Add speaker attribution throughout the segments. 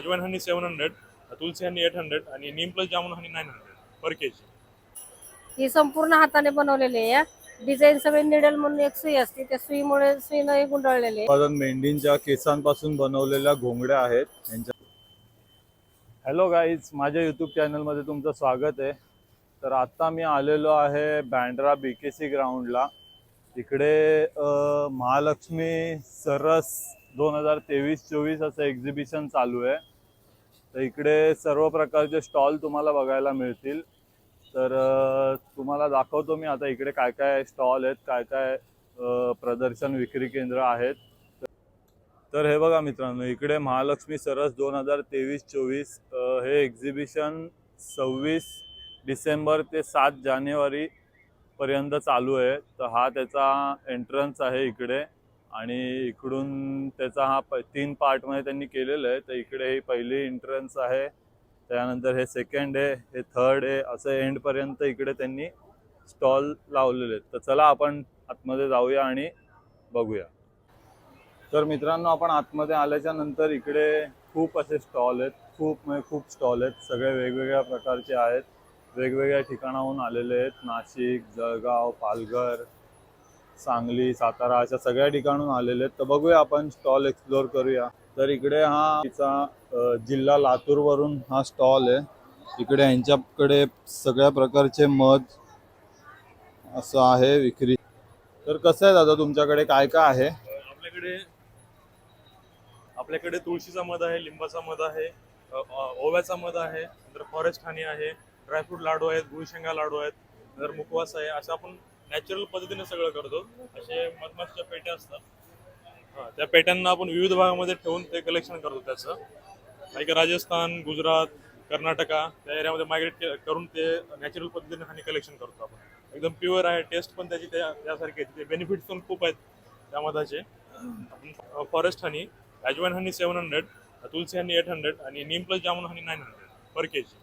Speaker 1: Ajwain honey seven hundred tulsi honey eight hundred आणि neem plus jamun honey nine hundred per K G
Speaker 2: ही संपूर्ण हाताने बनवलेली आहे. Design सगळे निडल म्हणून एक सुई असते. त्या सुईमुळे सुईनं हे गुंडाळलेले आहे.
Speaker 3: उत्पादन मेंढींच्या केसांपासून बनवलेल्या घोंगड्या आहेत. यांच्या हॅलो गाईज माझ्या यूट्यूब चॅनलमध्ये तुमचं स्वागत आहे. तर आता मी आलेलो आहे बँड्रा बी के सी ग्राउंडला तिकडे अ, महालक्ष्मी सरस दोन हजार तेवीस चोवीस असं एक्झिबिशन चालू आहे. तर इकडे सर्व प्रकारचे स्टॉल तुम्हाला बघायला मिळतील. तर तुम्हाला दाखवतो मी आता इकडे काय काय स्टॉल आहेत काय काय प्रदर्शन विक्री केंद्र आहेत. तर हे बघा मित्रांनो इकडे महालक्ष्मी सरस दोन हजार तेवीस चोवीस हे एक्झिबिशन सव्वीस डिसेंबर ते सात जानेवारी पर्यंत चालू आहे. तर हा त्याचा एंट्रन्स आहे इकडे. आणि इकडून त्याचा हा प तीन पार्टमध्ये त्यांनी केलेलं आहे. तर इकडे ही पहिली एंट्रन्स आहे. त्यानंतर हे सेकंड आहे. हे थर्ड आहे. असं एंडपर्यंत इकडे त्यांनी स्टॉल लावलेले आहेत. तर चला आपण आतमध्ये जाऊया आणि बघूया. तर मित्रांनो आपण आतमध्ये आल्याच्यानंतर इकडे खूप असे स्टॉल आहेत. खूप म्हणजे खूप स्टॉल आहेत. सगळे वेगवेगळ्या प्रकारचे आहेत. वेगवेगळ्या ठिकाणाहून आलेले आहेत. नाशिक जळगाव पालघर. सांगली सातारा अशा सगळ्या ठिकाणून आलेले आहेत. तर बघूया आपण स्टॉल एक्सप्लोअर करूया. तर इकडे हा तिचा जिल्हा लातूरवरून हा स्टॉल आहे. इकडे यांच्याकडे सगळ्या प्रकारचे मध असं आहे विक्री. तर कसं आहे दादा तुमच्याकडे? काय काय आहे?
Speaker 1: आपल्याकडे आपल्याकडे तुळशीचा मध आहे लिंबाचा मध आहे ओव्याचा मध आहे नंतर फॉरेस्ट हानी आहे ड्रायफ्रूट लाडू आहेत गुळशेंगा लाडू आहेत नंतर मुखवास आहे असं आपण नॅचरल पद्धतीने सगळं करतो. असे मधमाशीच्या पेट्या असतात. हा, त्या पेट्यांना आपण विविध भागामध्ये ठेवून ते कलेक्शन करतो त्याचं. का राजस्थान गुजरात कर्नाटका त्या एरियामध्ये मायग्रेट करून ते नॅचरल पद्धतीने हानी कलेक्शन करतो आपण. एकदम प्युअर आहे टेस्ट पण त्याची त्या त्यासारखी आहे. बेनिफिट्स पण खूप आहेत त्या मधाचे. Forest honey ajwain honey seven hundred tulsi honey eight hundred आणि neem plus jamun honey nine hundred per K G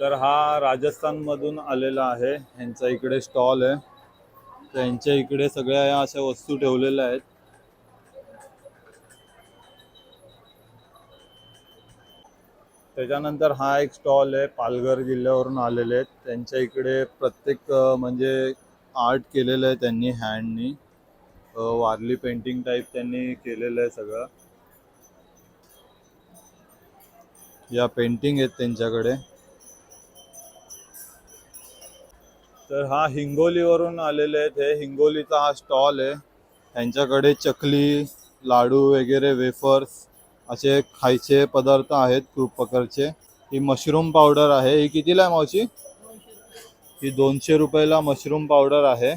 Speaker 3: तर हा राजस्थानमधून आलेला आहे. यांचा इकडे स्टॉल आहे. त्यांच्या इकडे सगळ्या या अशा वस्तू ठेवलेल्या आहेत. त्याच्यानंतर हा एक स्टॉल आहे. पालघर जिल्ह्यावरून आलेले आहेत. त्यांच्या इकडे प्रत्येक म्हणजे आर्ट केलेलं आहे त्यांनी हँडनी वारली पेंटिंग टाईप त्यांनी केलेलं आहे सगळं. या पेंटिंग आहेत त्यांच्याकडे. तर हा हिंगोलीवरून आलेले आहेत. हे हिंगोलीचा हा स्टॉल आहे. त्यांच्याकडे चकली लाडू वगैरे वेफर्स असे खायचे पदार्थ आहेत खूप प्रकारचे. ही मशरूम पावडर आहे. ही कितीला आहे मावशी? ही दोनशे रुपयाला मशरूम पावडर आहे.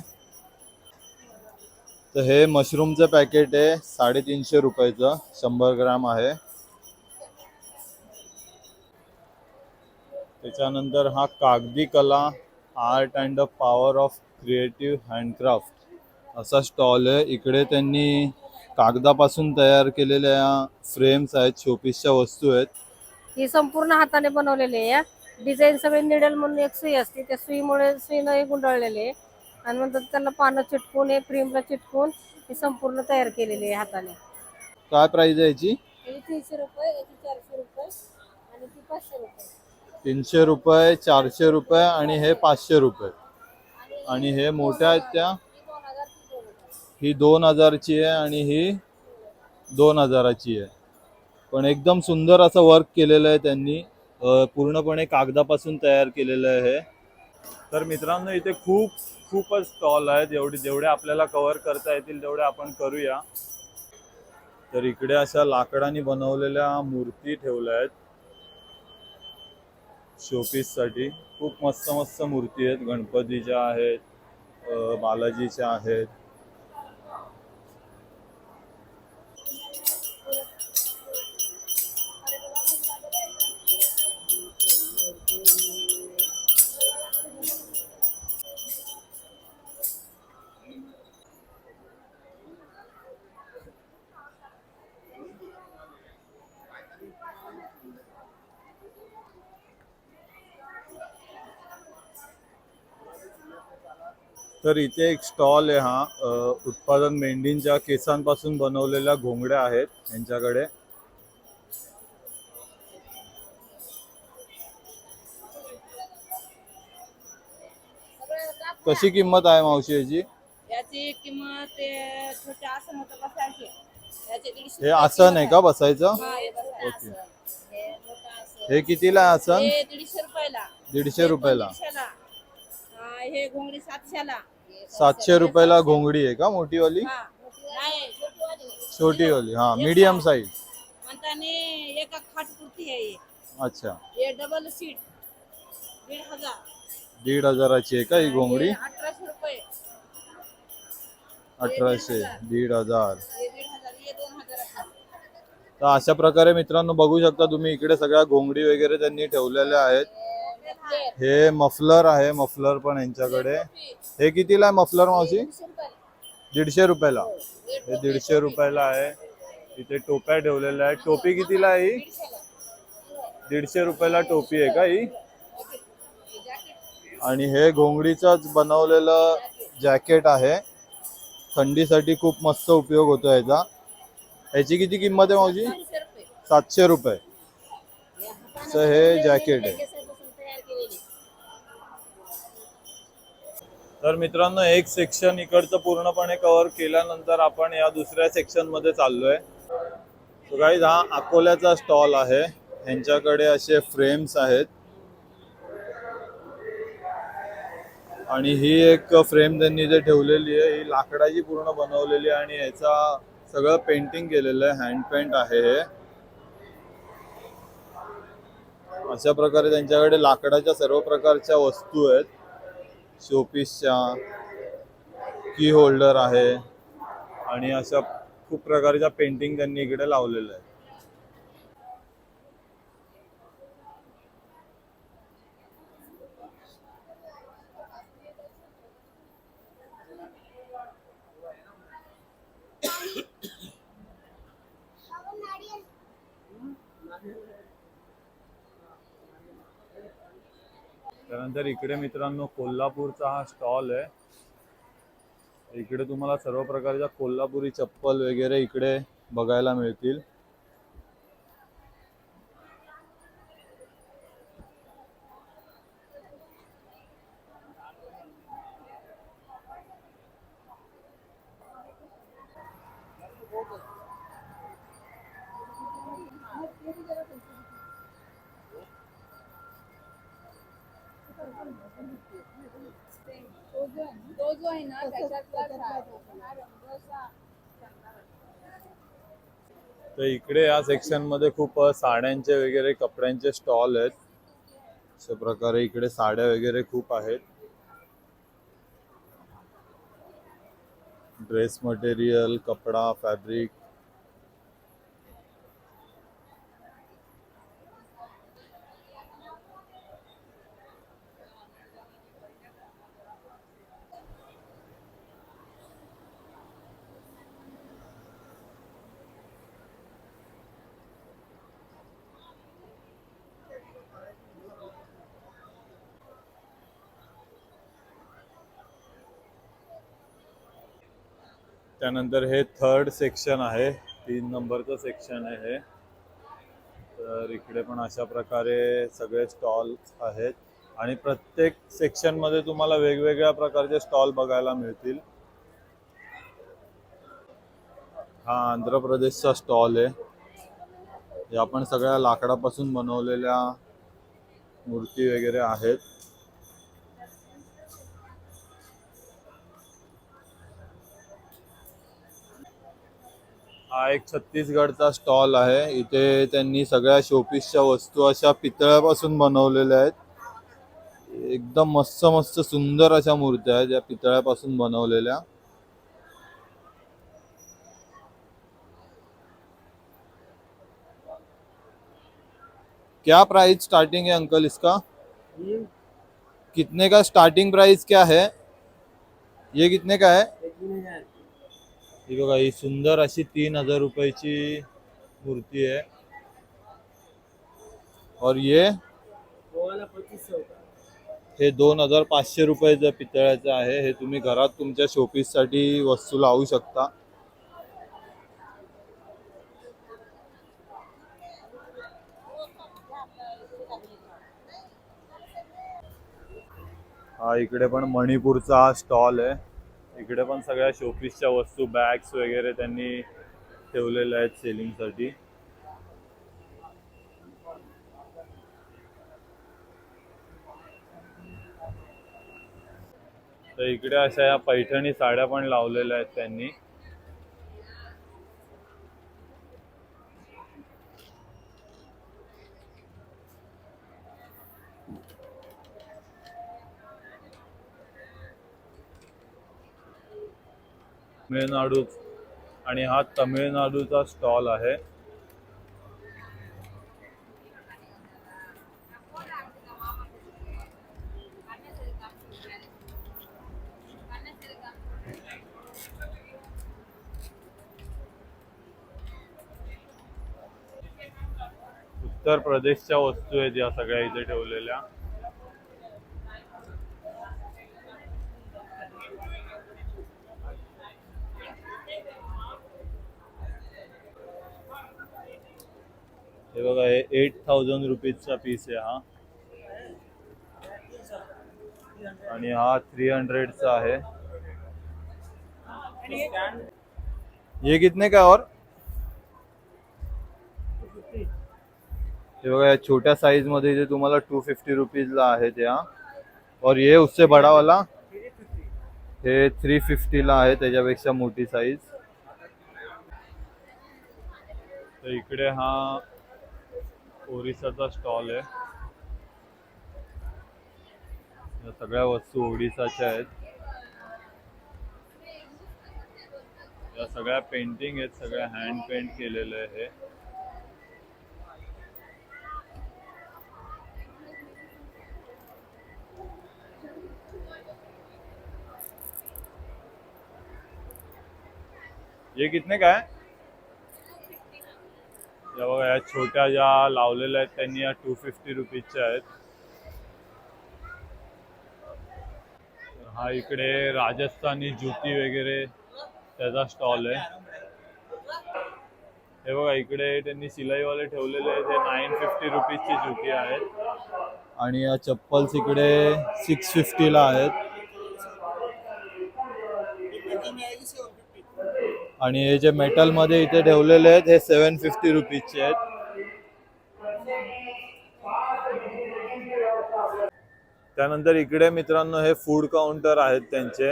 Speaker 3: तर हे मशरूमचं पॅकेट आहे. साडेतीनशे रुपयाचं. शंभर ग्राम आहे. त्याच्यानंतर हा कागदी कला. Art and the power of creative handcraft. असा स्टॉल आहे. इकडे त्यांनी कागदापासून तयार केलेल्या फ्रेम्स आहेत शोपीसच्या वस्तू आहेत.
Speaker 2: ही संपूर्ण हाताने बनवलेली आहे. या डिझाईन सगळे निडल म्हणून एक सुई असते. त्या सुईमुळे सुईनं हे गुंडाळलेले आहे. आणि नंतर त्याला पानं चिटकून हे फ्रेमला चिटकून ही संपूर्ण तयार केलेली आहे हाताने.
Speaker 3: काय प्राइस आहे याची
Speaker 2: तीनशे रुपये याची चारशे रुपये आणि ती पाचशे रुपये.
Speaker 3: तीनशे रुपये चारशे रुपये आणि हे पाचशे रुपये. आणि हे मोठ्या आहेत त्या.
Speaker 2: ही दोन हजार
Speaker 3: हजारची आहे आणि ही दोन हजाराची आहे. पण एकदम सुंदर असं वर्क केलेलं आहे त्यांनी. पूर्णपणे कागदापासून तयार केलेलं आहे हे. तर मित्रांनो इथे खूप खूपच स्टॉल आहेत. जेवढे जेवढे आपल्याला कव्हर करता येतील तेवढे आपण करूया. तर इकडे अशा लाकडाने बनवलेल्या मूर्ती ठेवल्या आहेत. शोपीससाठी खूप मस्त मस्त मूर्ती आहेत. गणपतीच्या आहेत बालाजीच्या आहेत. तर इथे एक स्टॉल आहे हा. उत्पादन मेंढींच्या केसांपासून बनवलेल्या घोंगड्या आहेत यांच्याकडे. कशी किंमत आहे मावशी याची?
Speaker 4: याची किंमत आसन होतं बसायचे.
Speaker 3: हे आसन आहे का बसायचं. ओके.
Speaker 4: आसन. हे
Speaker 3: कितीला आहे आसन?
Speaker 4: हे दीडशे रुपयाला.
Speaker 3: दीडशे रुपयाला.
Speaker 4: हा, हे घोंगडी सातशेला.
Speaker 3: सातशे रुपयाला घोंगडी आहे का मोठीवाली?
Speaker 4: छोटीवाली.
Speaker 3: हा मीडियम साईज
Speaker 4: म्हणताने एका खाट पुरती आहे हे.
Speaker 3: अच्छा.
Speaker 4: डबल सीट दीड हजार.
Speaker 3: दीड हजाराची आहे का ही घोंगडी?
Speaker 4: अठराशे रुपये.
Speaker 3: अठराशे दीड हजार.
Speaker 4: हे दीड हजार हे दोन हजार
Speaker 3: तर अशा प्रकारे मित्रांनो बघू शकता तुम्ही इकडे सगळ्या घोंगडी वगैरे त्यांनी ठेवलेल्या आहेत. हे मफलर. आहे मफलर पण यांच्याकडे. हे कितीला आहे मफलर मावशी? दीडशे रुपयाला. हे दीडशे रुपयाला आहे. इथे टोप्या ठेवलेल्या आहेत. टोपी कितीला आहे ही? दीडशे रुपयाला टोपी आहे का ही? आणि हे घोंगडीचंच बनवलेलं जॅकेट आहे. थंडीसाठी खूप मस्त उपयोग होतो याचा. याची किती किंमत आहे
Speaker 4: रुपये.
Speaker 3: सातशे रुपये. हे जॅकेट आहे. तर मित्रांनो एक सेक्शन इकडचं पूर्णपणे कव्हर केल्यानंतर आपण या दुसऱ्या सेक्शनमध्ये चाललोय. काही हा अकोल्याचा स्टॉल आहे. ह्यांच्याकडे असे फ्रेम्स आहेत. आणि ही एक फ्रेम त्यांनी जे ठेवलेली आहे ही लाकडाची पूर्ण बनवलेली आहे आणि याचा सगळं पेंटिंग केलेलं आहे. हँड पेंट आहे हे. अशा प्रकारे त्यांच्याकडे लाकडाच्या सर्व प्रकारच्या वस्तू आहेत. शोपीसच्या की होल्डर आहे. आणि अशा खूप प्रकारच्या पेंटिंग त्यांनी इकडे लावलेलं आहे त्यानंतर इकडे मित्रांनो कोल्हापूरचा हा स्टॉल आहे. इकडे तुम्हाला सर्व प्रकारच्या कोल्हापुरी चप्पल वगैरे इकडे बघायला मिळतील.
Speaker 4: तो जो आहे ना
Speaker 3: तर इकडे या सेक्शनमध्ये खूप साड्यांचे वगैरे कपड्यांचे स्टॉल आहेत. अशा प्रकारे इकडे साड्या वगैरे खूप आहेत. ड्रेस मटेरियल कपडा फॅब्रिक त्यानंतर हे थर्ड सेक्शन आहे. तीन नंबरचं सेक्शन आहे हे. तर इकडे पण अशा प्रकारे सगळे स्टॉल आहेत. आणि प्रत्येक सेक्शनमध्ये तुम्हाला वेगवेगळ्या प्रकारचे स्टॉल बघायला मिळतील. हा आंध्र प्रदेशचा स्टॉल आहे. या आपण सगळ्या लाकडापासून बनवलेल्या मूर्ती वगैरे आहेत. हा एक छत्तीसगडचा स्टॉल आहे. इथे त्यांनी सगळ्या शोपीसच्या वस्तू अशा पितळ्यापासून बनवलेल्या आहेत. एकदम मस्त मस्त सुंदर अशा मूर्त्या आहेत या पितळ्यापासून बनवलेल्या. क्या प्राइस स्टार्टिंग है अंकल इसका? कितने का स्टार्टिंग प्राइस क्या है? ये कितने का है। ही बघा ही सुंदर अशी तीन हजार रुपयाची मूर्ती आहे. और ये हे दोन हजार पाचशे रुपयाचं पितळ्याचं आहे. हे तुम्ही घरात तुमच्या शोपीससाठी वस्तू लावू शकता. हा इकडे पण मणिपूरचा हा स्टॉल आहे. इकडे पण सगळ्या शोपीसच्या वस्तू बॅग्स वगैरे त्यांनी ठेवलेल्या आहेत सेलिंगसाठी तर इकडे अशा या पैठणी साड्या पण लावलेल्या आहेत त्यांनी. तमिळनाडू आणि हा तमिळनाडूचा स्टॉल आहे. उत्तर प्रदेशच्या वस्तू आहेत या सगळ्या इथे ठेवलेल्या. हे बघा हे एट थाउजंड रुपीजचा पीस आहे हा. आणि हा थ्री हंड्रेडचा आहे. ये कितने का और? हे बघा या छोट्या साईजमध्ये जे तुम्हाला टू फिफ्टी रुपीजला आहे त्या और ये उससे बडा वाला हे थ्री फिफ्टीला आहे त्याच्यापेक्षा मोठी साईज तर इकडे हा ओरिसाचा स्टॉल आहे. या सगळ्या वस्तू ओडिसाच्या आहेत. या सगळ्या पेंटिंग आहेत सगळ्या हँड पेंट केलेलं आहे. हे ये कितने का है या बघा या छोट्या ज्या लावलेल्या आहेत त्यांनी या टू फिफ्टी रुपीजच्या आहेत. हा इकडे राजस्थानी ज्युती वगैरे त्याचा स्टॉल आहे. हे बघा इकडे त्यांनी शिलाईवाले ठेवलेले आहेत हे नाईन फिफ्टी रुपीजची ज्युती आहेत. आणि या चप्पल्स इकडे सिक्स फिफ्टीला आहेत. आणि हे जे मेटलमध्ये इथे ठेवलेले आहेत हे सेवन फिफ्टी रुपीजचे आहेत. त्यानंतर इकडे मित्रांनो हे फूड काउंटर आहेत त्यांचे.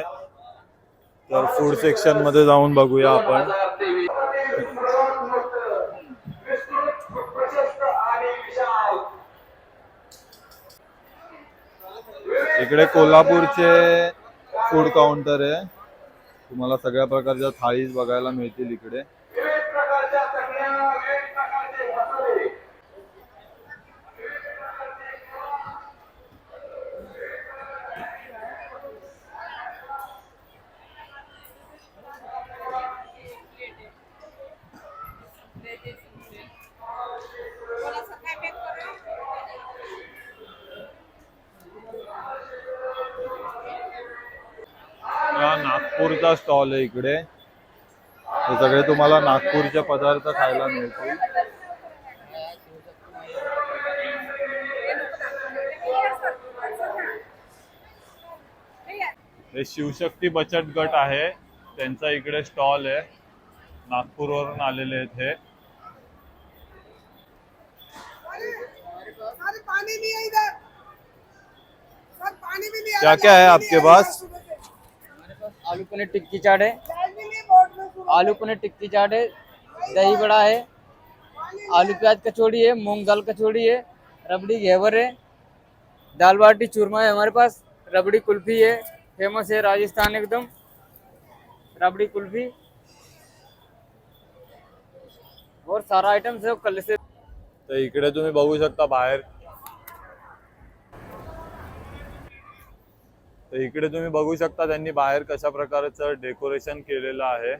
Speaker 3: तर फूड सेक्शनमध्ये जाऊन बघूया आपण. इकडे कोल्हापूरचे फूड काउंटर आहे. तुम्हाला सगळ्या प्रकारच्या थाळीज बघायला मिळतील इकडे. नागपूरचा स्टॉल आहे इकडे. हे सगळे तुम्हाला नागपूरचे पदार्थ खायला मिळतील. हे शिवशक्ती बचत गट आहे. त्यांचा इकडे स्टॉल आहे. नागपूरवरून आलेले आहेत हे. क्या क्या है आपके पास?
Speaker 5: आलू पनीर टिक्की चाट है। आलू पनीर टिक्की चाट है। दही बड़ा है। आलू प्याज कचौड़ी है। मूंग दाल कचौड़ी है। रबड़ी घेवर है। दाल बाटी चूरमा है हमारे पास। रबड़ी कुल्फी है। फेमस है राजस्थान एकदम। रबड़ी कुल्फी। और सारा आइटम्स सब कल से।
Speaker 3: तर इकडे तुम्ही बघू शकता बाहेर। तर इकडे तुम्ही बघू शकता त्यांनी बाहेर कशा प्रकारचं डेकोरेशन केलेलं आहे.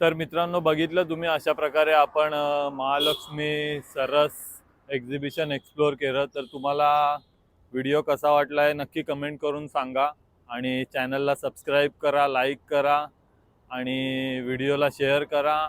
Speaker 3: तर मित्रांनो बघितलं तुम्ही अशा प्रकारे आपण महालक्ष्मी सरस एक्झिबिशन एक्सप्लोअर केलं तर तुम्हाला व्हिडिओ कसा वाटला आहे नक्की कमेंट करून सांगा. आणि चॅनलला सबस्क्राईब करा लाईक करा आणि व्हिडिओला शेअर करा.